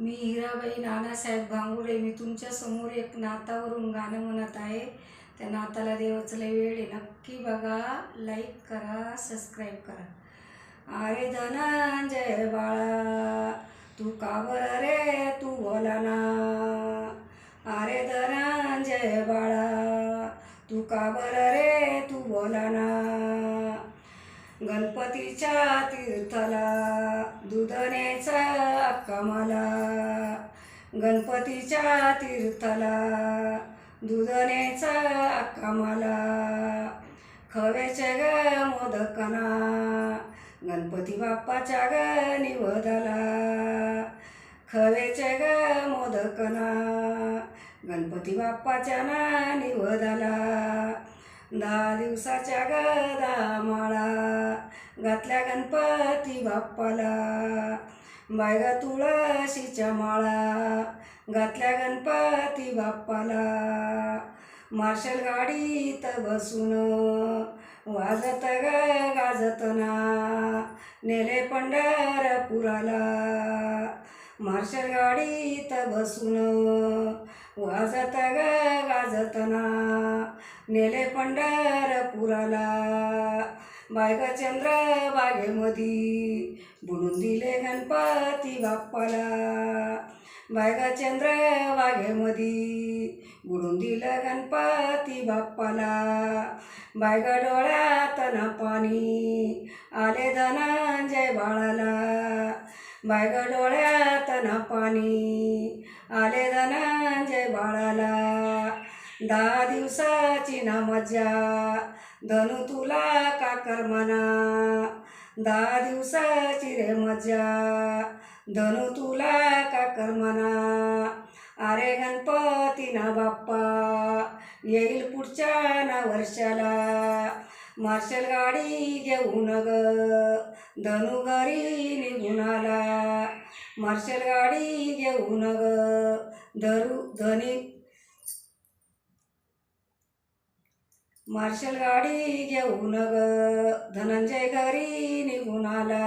मी हिराबाई नानासाहेब भांगुरे मी तुमच्यासमोर एक नातावरून गाणं म्हणत आहे. त्या नाताला देवाचं लय वेळ आहे. नक्की बघा लाईक करा सबस्क्राईब करा. अरे धनंजय बाळा तू का बरं रे? तू बोला ना. अरे धनंजय बाळा तू का बरं रे? तू बोला ना. गणपतीच्या तीर्थाला दुधनेचा न्यायचं अक्का मला. गणपतीच्या तीर्थाला दुधनेचा न्यायचं अक्का खव्याच्या ग मोदकना गणपती बाप्पाच्या ग निवदाला खव्याच्या ग मोदकना गणपती बाप्पाच्या ना निवदाला दहा दिवसाच्या ग दहा माळा घातल्या गणपती बाप्पाला. बायगा तुळशीच्या माळा घातल्या गणपती बाप्पाला. मार्शल गाडीत बसून वाजत ग गाजत ना. नेले पंढरपुराला. मार्शल गाडीत बसून वाजत ग गाजत ना. नेले पंढरपुराला. बायगा चंद्र बागेमधी बुडून दिले गणपती बाप्पाला. बायगा चंद्र बागेमधी बुडून दिलं गणपती बाप्पाला. बायगा डोळ्यात ना पाणी. आले धनंजय बाळाला. बायगा डोळ्यात ना पाणी. आले धनंजय बाळाला. दहा दिवसाची ना मजा धनु तुला का कर्मना? दहा दिवसाची रे मजा धनु तुला का कर्मना? अरे गणपती ना बाप्पा येईल पुढच्या ना वर्षाला मार्शल गाडी घेऊन ग धनु घरी निघून आला. मार्शल गाडी घेऊन ग धरू धनी मार्शल गाडी घेऊन ग धनंजय घरी निघून आला.